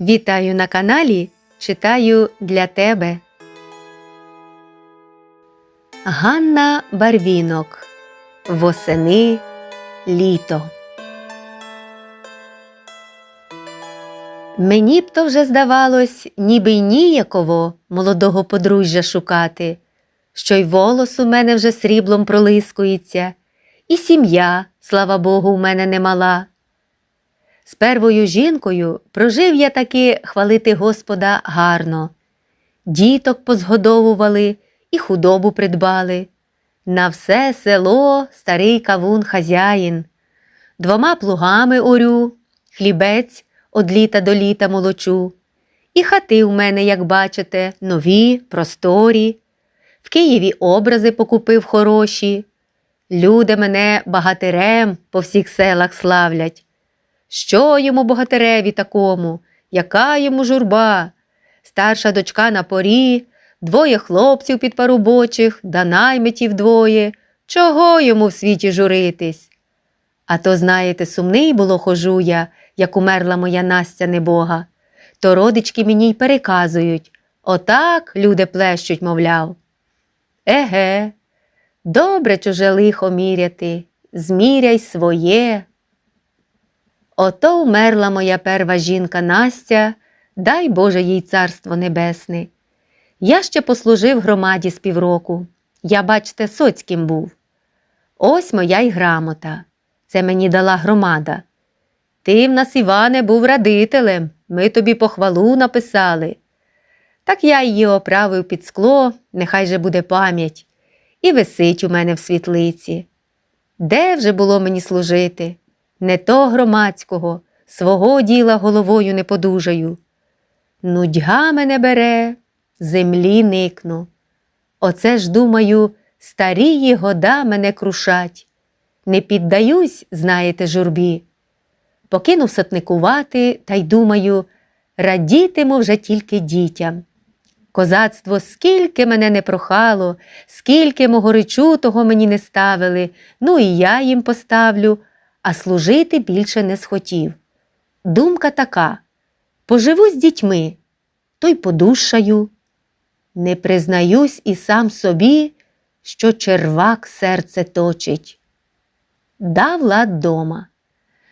Вітаю на каналі Читаю для тебе. Ганна Барвінок. Восени літо. Мені б то вже здавалось, ніби й ніяково молодого подружжя шукати, що й волос у мене вже сріблом пролискується, і сім'я, слава Богу, у мене немала. З первою жінкою прожив я таки хвалити Господа гарно. Діток позгодовували і худобу придбали. На все село старий кавун хазяїн. Двома плугами орю, хлібець од літа до літа молочу. І хати у мене, як бачите, нові, просторі. В Києві образи покупив хороші. Люди мене багатирем по всіх селах славлять. Що йому богатиреві такому, яка йому журба? Старша дочка на порі, двоє хлопців під парубочих, да наймитів двоє. Чого йому в світі журитись? А то, знаєте, сумний було хожу я, як умерла моя Настя небога. То родички мені й переказують отак люди плещуть, мовляв. Еге, добре чуже лихо міряти, зміряй своє. Ото вмерла моя перва жінка Настя, дай Боже їй царство небесне. Я ще послужив громаді з півроку. Я, бачте, соцьким був. Ось моя й грамота. Це мені дала громада. Ти в нас, Іване, був радителем, ми тобі похвалу написали. Так я її оправив під скло, нехай же буде пам'ять, і висить у мене в світлиці. Де вже було мені служити? Не то громадського, свого діла головою не подужаю. Нудьга мене бере, землі никну. Оце ж, думаю, старії года мене крушать. Не піддаюсь, знаєте, журбі. Покинув сотникувати та й думаю, радітиму вже тільки дітям. Козацтво скільки мене не прохало, скільки мого речутого мені не ставили, ну і я їм поставлю, а служити більше не схотів. Думка така поживу з дітьми, то й подушаю. Не признаюсь і сам собі, що червак серце точить. Дав лад дома.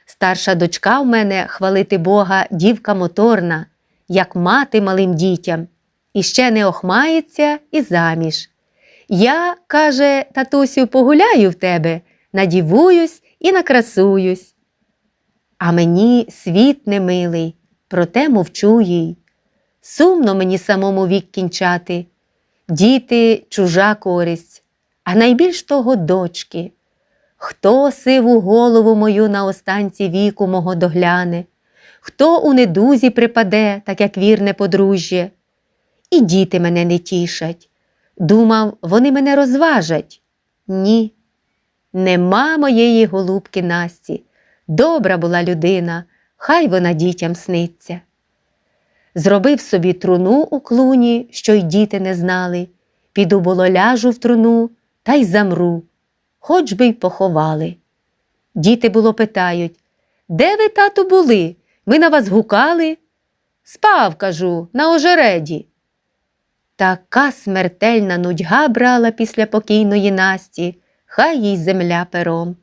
Старша дочка в мене, хвалити Бога, дівка моторна, як мати малим дітям, і ще не охмається і заміж. Я, каже, татусю, погуляю в тебе, надівуюсь і накрасуюсь. А мені світ немилий, проте мовчу їй. Сумно мені самому вік кінчати. Діти чужа користь, а найбільш того дочки. Хто сиву голову мою на останці віку мого догляне, хто у недузі припаде, так як вірне подружжя. І діти мене не тішать. Думав, вони мене розважать. Ні. Нема моєї голубки Насті. Добра була людина, хай вона дітям сниться. Зробив собі труну у клуні, що й діти не знали. Піду було ляжу в труну та й замру, хоч би й поховали. Діти було питають Де ви, тату, були? Ми на вас гукали? Спав, кажу, на ожереді. Така смертельна нудьга брала після покійної Насті, хай їй земля пером.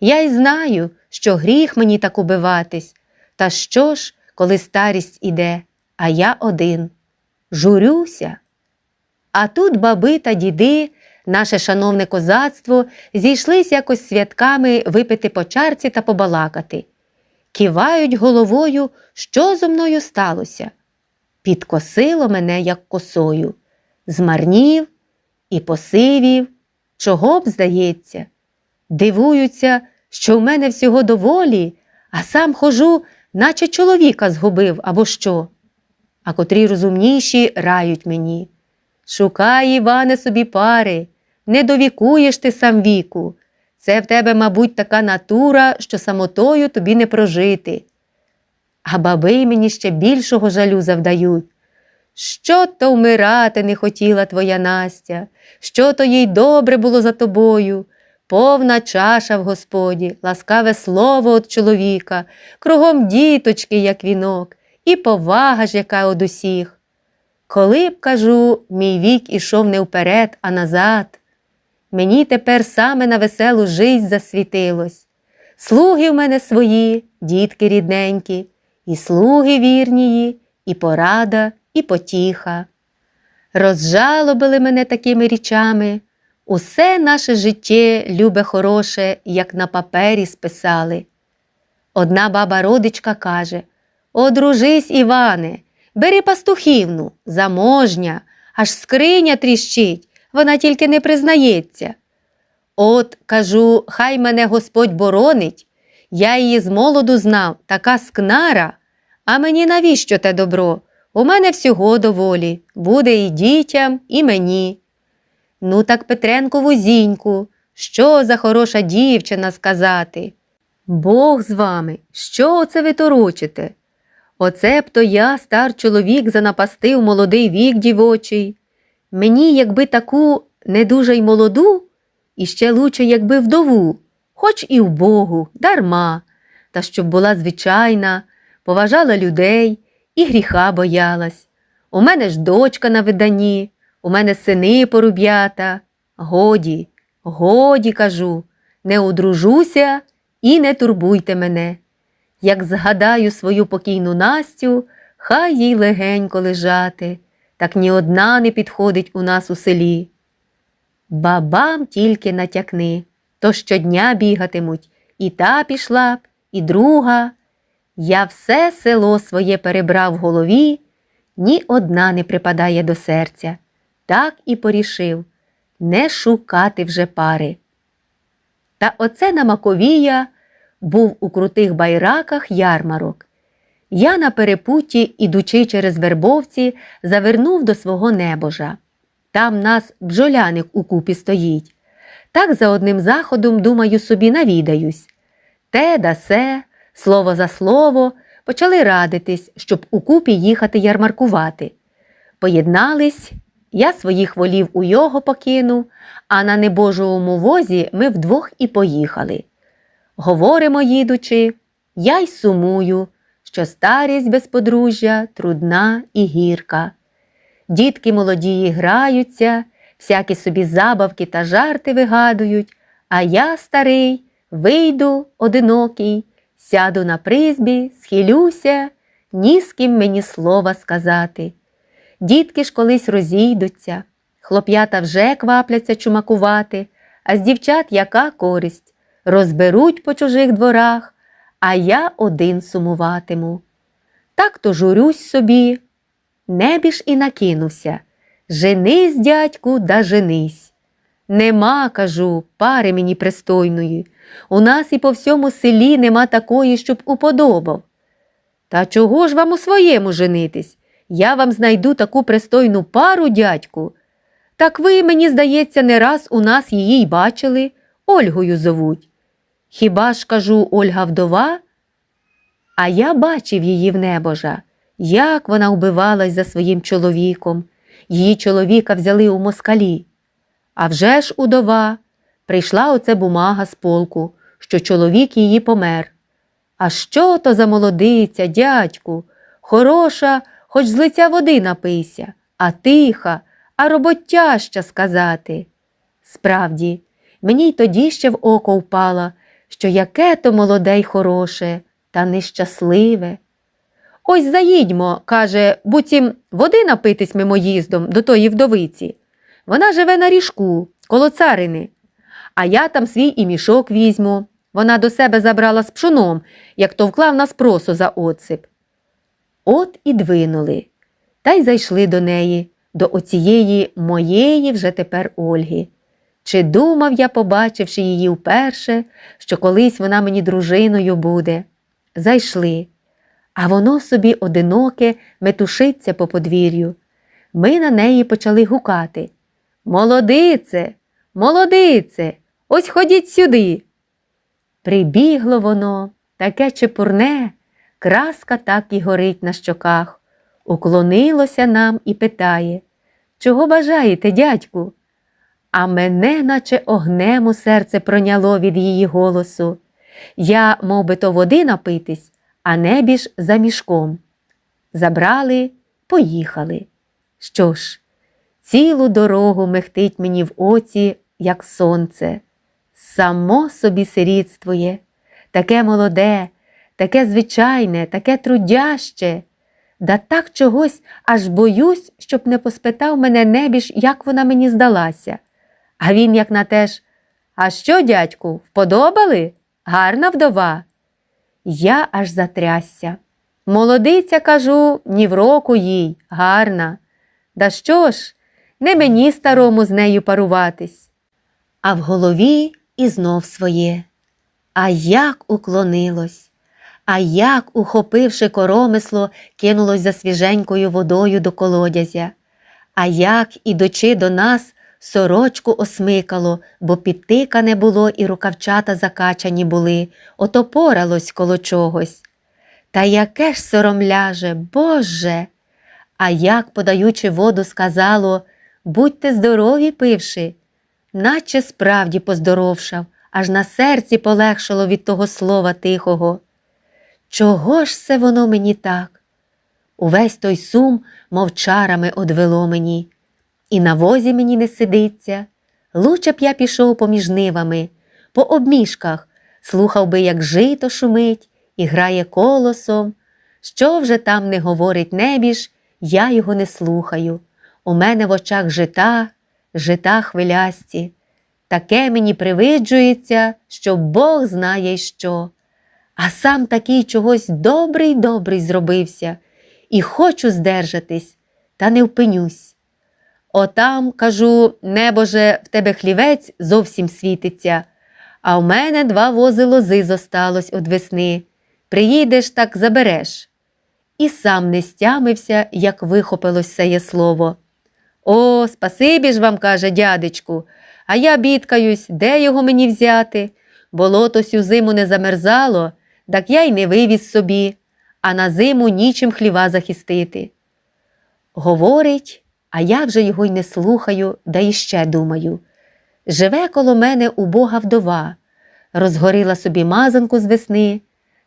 Я й знаю, що гріх мені так убиватись, та що ж, коли старість іде, а я один. Журюся. А тут баби та діди, наше шановне козацтво, зійшлись якось святками випити по чарці та побалакати. Кивають головою, що зо мною сталося. Підкосило мене, як косою, змарнів і посивів, чого б здається. Дивуються, що в мене всього доволі, а сам хожу, наче чоловіка згубив або що. А котрі розумніші рають мені. Шукай, Іване, собі пари, не довікуєш ти сам віку. Це в тебе, мабуть, така натура, що самотою тобі не прожити. А баби мені ще більшого жалю завдають. Що то вмирати не хотіла твоя Настя, що то їй добре було за тобою, повна чаша в Господі, ласкаве слово від чоловіка, кругом діточки, як вінок, і повага ж яка од усіх. Коли б, кажу, мій вік ішов не вперед, а назад, мені тепер саме на веселу жизнь засвітилось. Слуги в мене свої, дітки рідненькі, і слуги вірнії, і порада, і потіха. Розжалобили мене такими річами. Усе наше життя любе хороше, як на папері списали. Одна баба родичка каже Одружись, Іване, бери пастухівну, заможня, аж скриня тріщить, вона тільки не признається. От, кажу, хай мене Господь боронить, я її з молоду знав, така скнара, а мені навіщо те добро? У мене всього доволі, буде і дітям, і мені. Ну, так Петренкову зіньку, що за хороша дівчина сказати? Бог з вами, що оце ви торочите? Оце б то я, стар чоловік, занапастив молодий вік дівочий. Мені, якби таку не дуже й молоду, і ще лучше, якби вдову, хоч і в Богу, дарма, та щоб була звичайна, поважала людей і гріха боялась. У мене ж дочка на виданні, у мене сини поруб'ята. Годі, годі, кажу, не одружуся і не турбуйте мене. Як згадаю свою покійну Настю, хай їй легенько лежати, так ні одна не підходить у нас у селі. Бабам тільки натякни, то щодня бігатимуть, і та пішла б, і друга. Я все село своє перебрав в голові, ні одна не припадає до серця. Так і порішив не шукати вже пари. Та оце на Маковія був у крутих байраках ярмарок. Я на перепутті, ідучи через вербовці, завернув до свого небожа. Там нас бджоляник у купі стоїть. Так за одним заходом, думаю, собі навідаюсь. Те да се, слово за слово, почали радитись, щоб у купі їхати ярмаркувати. Поєднались, я своїх волів у його покинув, а на небожовому возі ми вдвох і поїхали. Говоримо, їдучи, я й сумую, що старість без подружжя трудна і гірка. Дітки молодії граються, всякі собі забавки та жарти вигадують, а я, старий, вийду одинокий, сяду на призбі, схилюся, ні з ким мені слова сказати. Дітки ж колись розійдуться, хлоп'ята вже квапляться чумакувати, а з дівчат яка користь розберуть по чужих дворах, а я один сумуватиму. Так то журюсь собі, небі ж і накинувся. Женись, дядьку, да женись. Нема, кажу, пари мені пристойної. У нас і по всьому селі нема такої, щоб уподобав. Та чого ж вам у своєму женитись? Я вам знайду таку пристойну пару, дядьку. Так ви, мені здається, не раз у нас її й бачили, Ольгою зовуть. Хіба ж кажу Ольга вдова? А я бачив її в небожа, як вона вбивалась за своїм чоловіком. Її чоловіка взяли у москалі. А вже ж удова прийшла оце бумага з полку, що чоловік її помер. А що то за молодиця, дядьку, хороша, хоч з лиця води напийся, а тиха, а роботяща сказати. Справді, мені й тоді ще в око впала, що яке то молоде й хороше, та нещасливе. Ось заїдьмо, каже, буцім води напитись мимоїздом до тої вдовиці. Вона живе на ріжку, коло царини. А я там свій і мішок візьму. Вона до себе забрала з пшоном, як то вклав нас просо за оцеп. От і двинули, та й зайшли до неї, до оцієї моєї вже тепер Ольги. Чи думав я, побачивши її вперше, що колись вона мені дружиною буде? Зайшли, а воно собі одиноке метушиться по подвір'ю. Ми на неї почали гукати. Молодице, молодице, ось ходіть сюди. Прибігло воно, таке чепурне, краска так і горить на щоках, уклонилося нам і питає Чого бажаєте, дядьку? А мене, наче огнем у серце проняло від її голосу. Я, мов би то води напитись, а небіж за мішком. Забрали, поїхали. Що ж, цілу дорогу мехтить мені в оці, як сонце. Само собі сирітствує, таке молоде, таке звичайне, таке трудяще. Да так чогось аж боюсь, щоб не поспитав мене небіж, як вона мені здалася. А він, як на те ж, а що, дядьку, вподобали? Гарна вдова. Я аж затрясся. Молодиця, кажу, ні в року їй, гарна. Да що ж, не мені старому з нею паруватись. А в голові і знов своє. А як уклонилось, а як, ухопивши коромисло, кинулось за свіженькою водою до колодязя, а як, ідучи до нас, сорочку осмикало, бо підтика не було і рукавчата закачані були, ото поралось коло чогось. Та яке ж соромляже, Боже! А як, подаючи воду, сказало будьте здорові, пивши, наче справді поздоровшав, аж на серці полегшало від того слова тихого. Чого ж це воно мені так? Увесь той сум мовчарами одвело мені, і на возі мені не сидиться. Луче б я пішов поміж нивами, по обміжках, слухав би, як жито шумить і грає колосом. Що вже там не говорить небіж, я його не слухаю. У мене в очах жита, жита хвилясті. Таке мені привиджується, що Бог знає що. А сам такий чогось добрий добрий зробився, і хочу здержатись, та не впинюсь. Отам, кажу, небоже, в тебе хлівець зовсім світиться, а в мене два вози лози зосталось од весни. Приїдеш, так забереш. І сам не стямився, як вихопилось сеє слово. О, спасибі ж вам, каже дядечку, а я бідкаюсь, де його мені взяти? Болото сю зиму не замерзало, так я й не вивіз собі, а на зиму нічим хліва захистити. Говорить, а я вже його й не слухаю, да іще думаю. Живе коло мене убога вдова, розгорила собі мазанку з весни.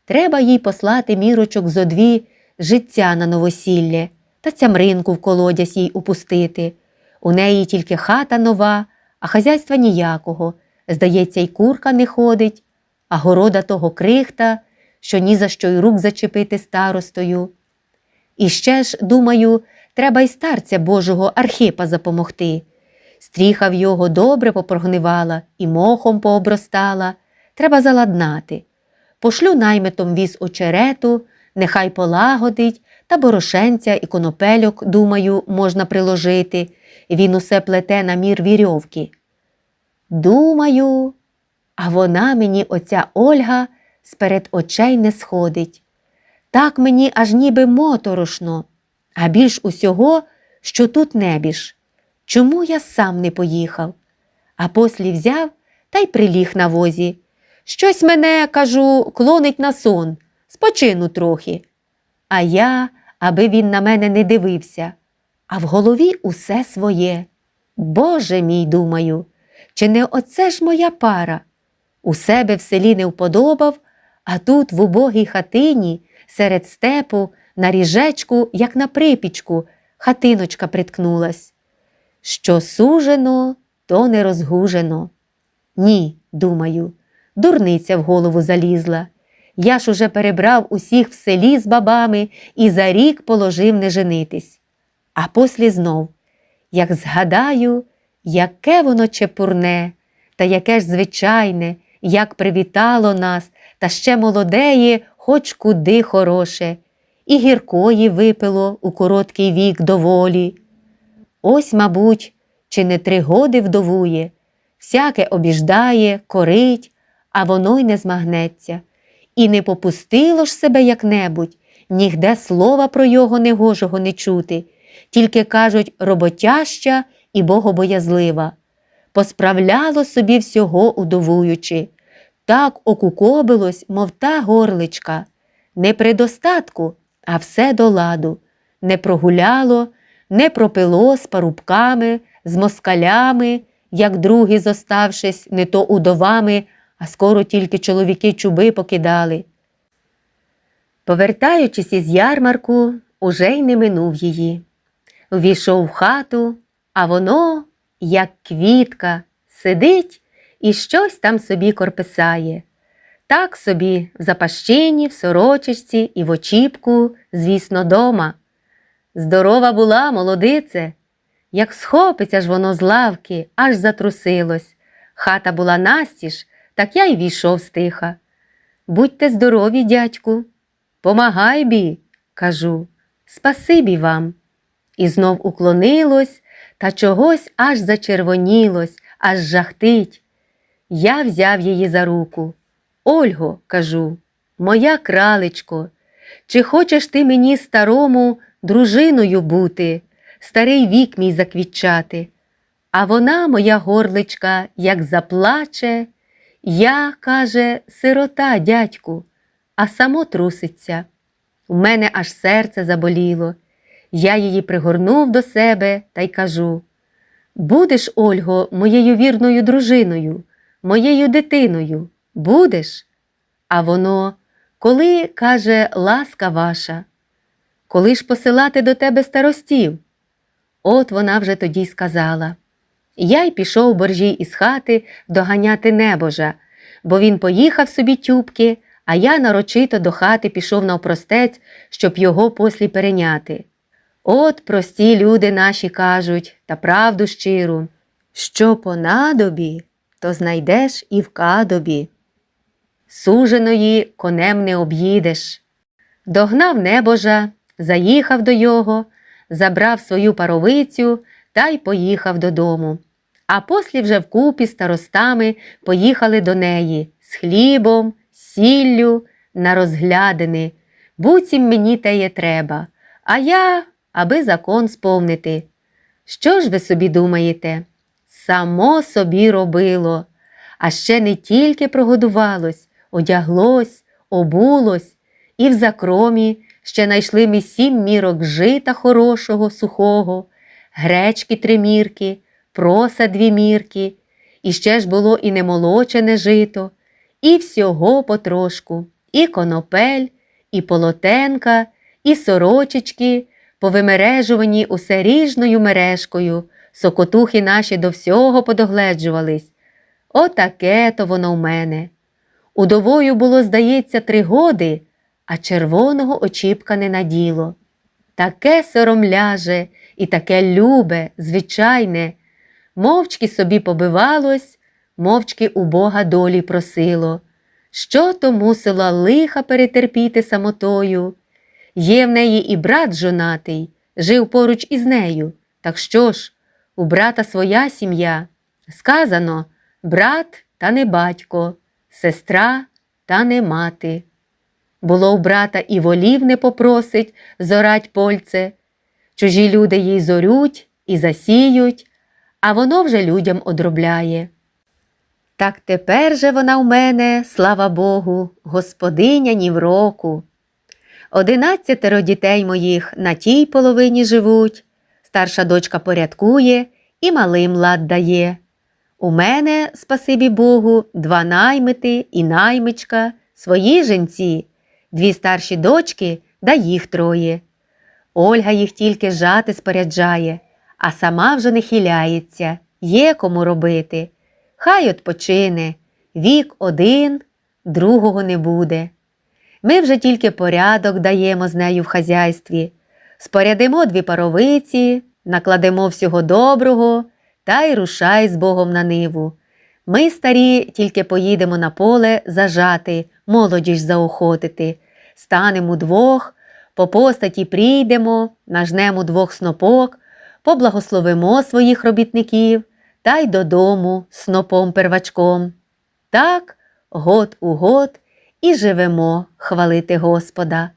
Треба їй послати мірочок зо дві життя на новосілля та цямринку в колодязь їй упустити. У неї тільки хата нова, а хазяйства ніякого. Здається, й курка не ходить, а города того крихта, що ні за що й рук зачепити старостою. І ще ж, думаю, треба й старця Божого Архипа запомогти. Стріха в його добре попрогнивала і мохом пообростала. Треба заладнати. Пошлю наймитом віз очерету, нехай полагодить, та борошенця і конопельок, думаю, можна приложити. Він усе плете на мір вірьовки. Думаю, а вона мені оця Ольга сперед очей не сходить. Так мені аж ніби моторошно, а більш усього, що тут небіж. Чому я сам не поїхав? А послі взяв та й приліг на возі. Щось мене, кажу, клонить на сон, спочину трохи. А я, аби він на мене не дивився, а в голові усе своє. Боже мій, думаю, чи не оце ж моя пара? У себе в селі не вподобав, а тут, в убогій хатині, серед степу, на ріжечку, як на припічку, хатиночка приткнулась. Що сужено, то не розгужено. Ні, думаю, дурниця в голову залізла. Я ж уже перебрав усіх в селі з бабами і за рік положив не женитись. А послі знов, як згадаю, яке воно чепурне, та яке ж звичайне, як привітало нас, та ще молодеє, хоч куди хороше, і гіркої випило у короткий вік доволі. Ось, мабуть, чи не три годи вдовує, всяке обіждає, корить, а воно й не змагнеться. І не попустило ж себе як-небудь, нігде слова про його негожого не чути, тільки кажуть роботяща і богобоязлива. Посправляло собі всього удовуючи, так окукобилось, мов та горличка, не при достатку, а все до ладу, не прогуляло, не пропило з парубками, з москалями, як другі, зоставшись, не то удовами, а скоро тільки чоловіки чуби покидали. Повертаючись із ярмарку, уже й не минув її. Ввійшов в хату, а воно, як квітка, сидить і щось там собі корписає. Так собі в запащині, в сорочечці і в очіпку, звісно, дома. Здорова була, молодице, як схопиться ж воно з лавки, аж затрусилось. Хата була настіж, так я й війшов стиха. Будьте здорові, дядьку. Помагай бі, кажу, спасибі вам. І знов уклонилось, та чогось аж зачервонілось, аж жахтить. Я взяв її за руку. Ольго, кажу, моя кралечко, чи хочеш ти мені старому дружиною бути, старий вік мій заквітчати? А вона, моя горличка, як заплаче, я, каже, сирота, дядьку, а само труситься. У мене аж серце заболіло. Я її пригорнув до себе та й кажу: Будеш, Ольго, моєю вірною дружиною, моєю дитиною, будеш? А воно, коли, каже, ласка ваша, коли ж посилати до тебе старостів? От вона вже тоді сказала. Я й пішов боржій із хати доганяти небожа, бо він поїхав собі тюбки, а я нарочито до хати пішов навпростець, щоб його послі переняти. От прості люди наші кажуть, та правду щиру, що по надобі, то знайдеш і в кадобі. Суженої конем не об'їдеш. Догнав небожа, заїхав до його, забрав свою паровицю та й поїхав додому. А послі вже вкупі старостами поїхали до неї з хлібом, сіллю на розглядини. Буцім мені теє треба, а я, аби закон сповнити. Що ж ви собі думаєте? Само собі робило, а ще не тільки прогодувалось, одяглось, обулось, і в закромі ще найшли ми сім мірок жита хорошого, сухого, гречки три мірки, проса дві мірки, і ще ж було і немолочене жито, і всього потрошку, і конопель, і полотенка, і сорочечки, повимережувані усе ріжною мережкою, сокотухи наші до всього подогледжувались. Отаке то воно в мене. Удовою було, здається, три годи, а червоного очіпка не наділо. Таке соромляже і таке любе, звичайне, мовчки собі побивалось, мовчки у Бога долі просило. Що то мусила лиха перетерпіти самотою? Є в неї і брат жонатий, жив поруч із нею. Так що ж, у брата своя сім'я. Сказано брат та не батько, сестра та не мати. Було у брата і волів не попросить зорать польце. Чужі люди їй зорють і засіють, а воно вже людям одробляє. Так тепер же вона в мене, слава Богу, господиня ні в року. Одинадцятеро дітей моїх на тій половині живуть, старша дочка порядкує і малим лад дає. У мене, спасибі Богу, два наймити і наймичка, свої женці, дві старші дочки да їх троє. Ольга їх тільки жати споряджає, а сама вже не хиляється, є кому робити. Хай odpoчине, вік один, другого не буде. Ми вже тільки порядок даємо з нею в хазяйстві, спорядимо дві паровиці, накладемо всього доброго та й рушай з Богом на ниву. Ми, старі, тільки поїдемо на поле зажати, молодіж заохотити, станемо удвох, по постаті прийдемо, нажнемо двох снопок, поблагословимо своїх робітників та й додому снопом первачком. Так, год у год і живемо хвалити Господа.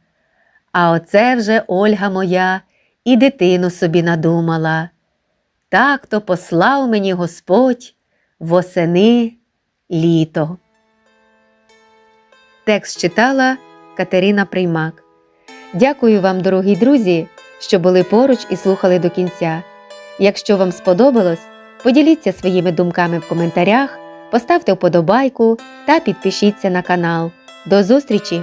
А оце вже Ольга моя і дитину собі надумала. Так то послав мені Господь восени літо. Текст читала Катерина Приймак. Дякую вам, дорогі друзі, що були поруч і слухали до кінця. Якщо вам сподобалось, поділіться своїми думками в коментарях, поставте вподобайку та підпишіться на канал. До зустрічі!